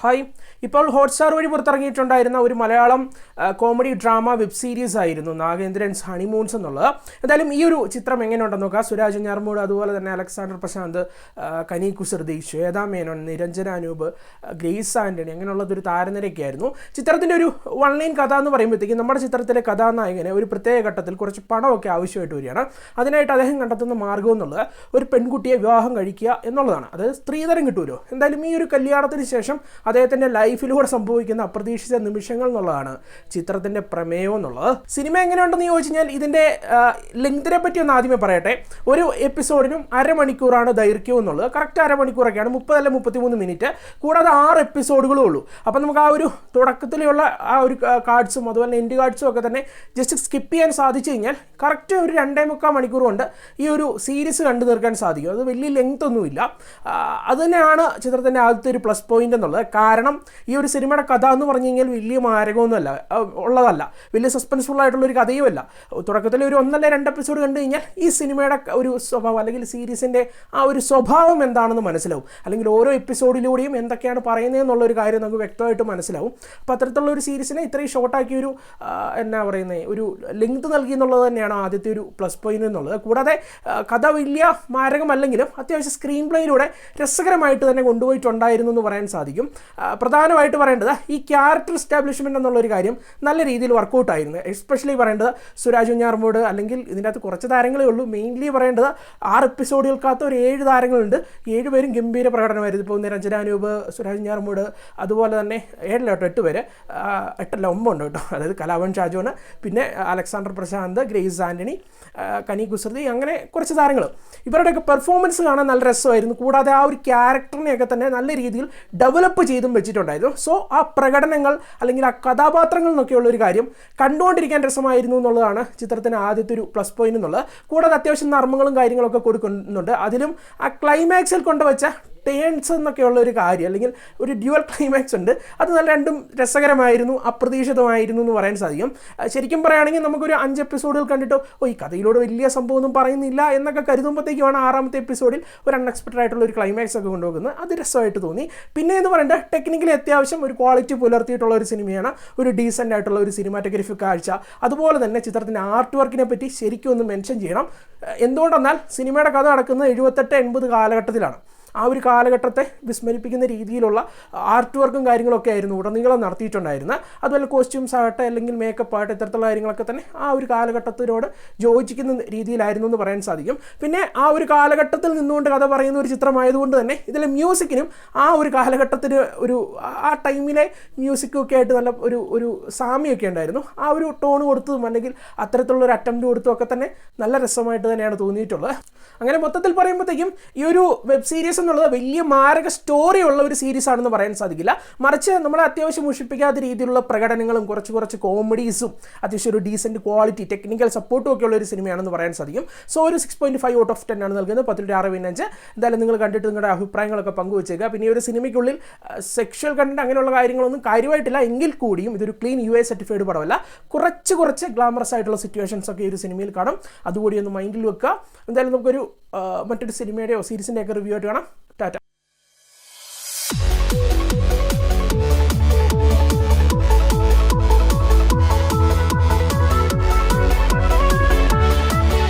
Hi. ഇപ്പോൾ Hotstar വഴി പുറത്തിറങ്ങിയിട്ടുണ്ടായിരുന്ന ഒരു Malayalam comedy drama web series ആയിരുന്നു നാഗേന്ദ്രൻസ് ഹണിമൂൺസ് എന്നുള്ളത്. എന്തായാലും ഈ ഒരു ചിത്രം എങ്ങനെയുണ്ടെന്ന് നോക്കാം. സുരാജ് ഞാർമൂട് അതുപോലെ തന്നെ അലക്സാണ്ടർ പ്രശാന്ത് കനി കുസൃതി ശ്വേതാ മേനോൻ നിരഞ്ജന അനൂപ് ഗ്രേസ് ആന്റണി അങ്ങനെയുള്ളതൊരു താരനിരയ്ക്കായിരുന്നു. ചിത്രത്തിന്റെ ഒരു വൺ ലൈൻ കഥ എന്ന് പറയുമ്പോഴത്തേക്കും നമ്മുടെ ചിത്രത്തിലെ കഥാനായകനെ ഒരു പ്രത്യേക ഘട്ടത്തിൽ കുറച്ച് പണമൊക്കെ ആവശ്യമായിട്ട് വരികയാണ്. അതിനായിട്ട് അദ്ദേഹം കണ്ടെത്തുന്ന മാർഗം എന്നുള്ളത് ഒരു പെൺകുട്ടിയെ വിവാഹം കഴിക്കുക എന്നുള്ളതാണ്. അതായത് സ്ത്രീധരം കിട്ടുമല്ലോ എന്തായാലും ഈ ഒരു കല്യാണത്തിന് ശേഷം അദ്ദേഹത്തിന്റെ ലൈഫിലൂടെ സംഭവിക്കുന്ന അപ്രതീക്ഷിത നിമിഷങ്ങൾ എന്നുള്ളതാണ് ചിത്രത്തിന്റെ പ്രമേയം എന്നുള്ളത്. സിനിമ എങ്ങനെയുണ്ടെന്ന് ചോദിച്ചു കഴിഞ്ഞാൽ ഇതിന്റെ ലെങ്തിനെ പറ്റി ഒന്ന് ആദ്യമേ പറയട്ടെ. ഒരു എപ്പിസോഡിനും അരമണിക്കൂറാണ് ദൈർഘ്യം എന്നുള്ളത്. കറക്റ്റ് അരമണിക്കൂറൊക്കെയാണ് മുപ്പതല്ല മുപ്പത്തിമൂന്ന് മിനിറ്റ്. കൂടാതെ ആറ് എപ്പിസോഡുകളും ഉള്ളൂ. അപ്പം നമുക്ക് ആ ഒരു തുടക്കത്തിലുള്ള ആ ഒരു കാർഡ്സും അതുപോലെ എൻഡ് കാർഡ്സും ഒക്കെ തന്നെ ജസ്റ്റ് സ്കിപ്പ് ചെയ്യാൻ സാധിച്ചു കഴിഞ്ഞാൽ കറക്റ്റ് ഒരു രണ്ടേ മുക്കാൽ മണിക്കൂർ കൊണ്ട് ഈ ഒരു സീരീസ് കണ്ടു തീർക്കാൻ സാധിക്കും. അത് വലിയ ലെങ്ത് ഒന്നുമില്ല. അത് തന്നെയാണ് ചിത്രത്തിന്റെ ആദ്യത്തെ ഒരു പ്ലസ് പോയിന്റ് എന്നുള്ളത്. കാരണം ഈ ഒരു സിനിമയുടെ കഥ എന്ന് പറഞ്ഞു കഴിഞ്ഞാൽ വലിയ മാരകമൊന്നുമല്ല. ഉള്ളതല്ല. വലിയ സസ്പെൻസ്ഫുൾ ആയിട്ടുള്ള ഒരു കഥയുമല്ല. തുടക്കത്തിൽ ഒരു ഒന്നല്ല രണ്ട് എപ്പിസോഡ് കണ്ടു കഴിഞ്ഞാൽ ഈ സിനിമയുടെ ഒരു സ്വഭാവം അല്ലെങ്കിൽ സീരീസിന്റെ ആ ഒരു സ്വഭാവം എന്താണെന്ന് മനസ്സിലാവും. അല്ലെങ്കിൽ ഓരോ എപ്പിസോഡിലൂടെയും എന്തൊക്കെയാണ് പറയുന്നതെന്നുള്ള ഒരു കാര്യം നമുക്ക് വ്യക്തമായിട്ട് മനസ്സിലാവും. അപ്പോൾ അത്തരത്തിലുള്ള ഒരു സീരീസിനെ ഇത്രയും ഷോർട്ടാക്കി ഒരു എന്നാ പറയുന്നത് ഒരു ലെങ്ത് നൽകി എന്നുള്ളത് തന്നെയാണ് ആദ്യത്തെ ഒരു പ്ലസ് പോയിന്റ് എന്നുള്ളത്. കൂടാതെ കഥ വലിയ മാരകമല്ലെങ്കിലും അത്യാവശ്യം സ്ക്രീൻ പ്ലേയിലൂടെ രസകരമായിട്ട് തന്നെ കൊണ്ടുപോയിട്ടുണ്ടായിരുന്നു എന്ന് പറയാൻ സാധിക്കും. പ്രധാനമായിട്ട് പറയേണ്ടത് ഈ ക്യാരക്ടർ എസ്റ്റാബ്ലിഷ്മെന്റ് എന്നുള്ളൊരു കാര്യം നല്ല രീതിയിൽ വർക്കൗട്ട് ആയിരുന്നു. എസ്പെഷ്യലി പറയേണ്ടത് സുരാജ് ഉഞ്ഞാർമോട് അല്ലെങ്കിൽ ഇതിന്റെ അകത്ത് കുറച്ച് താരങ്ങളേ ഉള്ളൂ. മെയിൻലി പറയേണ്ടത് ആറ് എപ്പിസോഡുകൾക്കകത്ത് ഒരു ഏഴ് താരങ്ങളുണ്ട്. ഏഴുപേരും ഗംഭീര പ്രകടനമായിരുന്നു. ഇപ്പോൾ നിരഞ്ജന അനൂപ് സുരാജ് ഞാർമൂട് അതുപോലെ തന്നെ ഏഴല്ല കേട്ടോ എട്ട് പേര്. എട്ടല്ല എട്ടല്ല ഒമ്പതുണ്ട് കേട്ടോ. അതായത് കലാവൻ ഷാജോണ് പിന്നെ അലക്സാണ്ടർ പ്രശാന്ത് ഗ്രേസ് ആന്റണി കനി കുസൃതി അങ്ങനെ കുറച്ച് താരങ്ങൾ ഇവരുടെയൊക്കെ പെർഫോമൻസ് കാണാൻ നല്ല രസമായിരുന്നു. കൂടാതെ ആ ഒരു ക്യാരക്ടറിനെയൊക്കെ തന്നെ നല്ല രീതിയിൽ ഡെവലപ്പ് ചെയ്തും വെച്ചിട്ടുണ്ടായിരുന്നു. സോ ആ പ്രകടനങ്ങൾ അല്ലെങ്കിൽ ആ കഥാപാത്രങ്ങൾ എന്നൊക്കെയുള്ള ഒരു കാര്യം കണ്ടുകൊണ്ടിരിക്കാൻ രസമായിരുന്നു എന്നുള്ളതാണ് ചിത്രത്തിന് ആദ്യത്തെ ഒരു പ്ലസ് പോയിന്റ് എന്നുള്ളത്. കൂടാതെ അത്യാവശ്യം നർമ്മങ്ങളും കാര്യങ്ങളൊക്കെ കൊടുക്കുന്നുണ്ട്. അതിലും ആ ക്ലൈമാക്സിൽ കൊണ്ടുവച്ച ടേൺസ് എന്നൊക്കെയുള്ള ഒരു കാര്യം അല്ലെങ്കിൽ ഒരു ഡ്യുവൽ ക്ലൈമാക്സ് ഉണ്ട്. അത് നല്ല രണ്ടും രസകരമായിരുന്നു അപ്രതീക്ഷിതമായിരുന്നു എന്ന് പറയാൻ സാധിക്കും. ശരിക്കും പറയുകയാണെങ്കിൽ നമുക്കൊരു അഞ്ച് എപ്പിസോഡുകൾ കണ്ടിട്ടോ ഓ ഈ കഥയിലൂടെ വലിയ സംഭവമൊന്നും പറയുന്നില്ല എന്നൊക്കെ കരുതുമ്പോഴത്തേക്കുമാണ് ആറാമത്തെ എപ്പിസോഡിൽ ഒരു അൺഎക്സ്പെക്റ്റഡ് ആയിട്ടുള്ള ഒരു ക്ലൈമാക്സ് ഒക്കെ കൊണ്ടുപോകുന്നത്. അത് രസമായിട്ട് തോന്നി. പിന്നെ എന്ന് പറയുന്നത് ടെക്നിക്കലി അത്യാവശ്യം ഒരു ക്വാളിറ്റി പുലർത്തിയിട്ടുള്ള ഒരു സിനിമയാണ് ഒരു ഡീസന്റ് ആയിട്ടുള്ള ഒരു സിനിമാറ്റോഗ്രഫി കാഴ്ച. അതുപോലെ തന്നെ ചിത്രത്തിന്റെ ആർട്ട് വർക്കിനെ പറ്റി ശരിക്കും ഒന്ന് മെൻഷൻ ചെയ്യണം. എന്തുകൊണ്ടെന്നാൽ സിനിമയുടെ കഥ നടക്കുന്നത് എഴുപത്തെട്ട് എൺപത് കാലഘട്ടത്തിലാണ്. ആ ഒരു കാലഘട്ടത്തെ വിസ്മരിപ്പിക്കുന്ന രീതിയിലുള്ള ആർട്ട് വർക്കും കാര്യങ്ങളൊക്കെ ആയിരുന്നു ഉടനീളം നടത്തിയിട്ടുണ്ടായിരുന്നത്. അതുപോലെ കോസ്റ്റ്യൂംസ് ആകട്ടെ അല്ലെങ്കിൽ മേക്കപ്പ് ആകട്ടെ ഇത്തരത്തിലുള്ള കാര്യങ്ങളൊക്കെ തന്നെ ആ ഒരു കാലഘട്ടത്തിനോട് യോജിക്കുന്ന രീതിയിലായിരുന്നു എന്ന് പറയാൻ സാധിക്കും. പിന്നെ ആ ഒരു കാലഘട്ടത്തിൽ നിന്നുകൊണ്ട് കഥ പറയുന്ന ഒരു ചിത്രമായതുകൊണ്ട് തന്നെ ഇതിലെ മ്യൂസിക്കിനും ആ ഒരു കാലഘട്ടത്തിന് ഒരു ആ ടൈമിലെ മ്യൂസിക്കും ഒക്കെ ആയിട്ട് നല്ല ഒരു ഒരു സാമ്യമൊക്കെ ഉണ്ടായിരുന്നു. ആ ഒരു ടോൺ കൊടുത്തതും അല്ലെങ്കിൽ അത്തരത്തിലുള്ള ഒരു അറ്റംപ്റ്റ് കൊടുത്തതും ഒക്കെ തന്നെ നല്ല രസമായിട്ട് തന്നെയാണ് തോന്നിയിട്ടുള്ളത്. അങ്ങനെ മൊത്തത്തിൽ പറയുമ്പോഴത്തേക്കും ഈ ഒരു വെബ് സീരീസ് എന്നുള്ളത് വലിയ മാരക സ്റ്റോറി ഉള്ള ഒരു സീരീസ് ആണെന്ന് പറയാൻ സാധിക്കില്ല. മറിച്ച് നമ്മളെ അത്യാവശ്യം മുഷിപ്പിക്കാത്ത രീതിയിലുള്ള പ്രകടനങ്ങളും കുറച്ച് കുറച്ച് കോമഡീസും അത്യാവശ്യം ഒരു ഡീസെന്റ് ക്വാളിറ്റി ടെക്നിക്കൽ സപ്പോർട്ടും ഒക്കെ ഉള്ള ഒരു സിനിമയാണെന്ന് പറയാൻ സാധിക്കും. സോ ഒരു six point five out of ten ആണ് നൽകുന്നത്. പത്തിലൊരു ആറ് പിന്നഞ്ച് എന്തായാലും നിങ്ങൾ കണ്ടിട്ട് നിങ്ങളുടെ അഭിപ്രായങ്ങളൊക്കെ പങ്കുവച്ചേക്കുക. പിന്നെ ഒരു സിനിമയ്ക്കുള്ളിൽ സെക്ഷൽ കണ്ടന്റ് അങ്ങനെയുള്ള കാര്യങ്ങളൊന്നും കാര്യമായിട്ടില്ല. എങ്കിൽ കൂടിയും ഇതൊരു ക്ലീൻ യു എ സർട്ടിഫൈഡ് പടമല്ല. കുറച്ച് കുറച്ച് ഗ്ലാമറസ് ആയിട്ടുള്ള സിറ്റുവേഷൻസ് ഒക്കെ ഈ ഒരു സിനിമയിൽ കാണും. അതുകൂടി ഒന്ന് മൈൻഡിൽ വെക്കുക. എന്തായാലും നമുക്കൊരു മറ്റൊരു സിനിമയുടെയോ സീരീസിന്റെയൊക്കെ റിവ്യൂ ആയിട്ട് കാണാം. ടാറ്റ.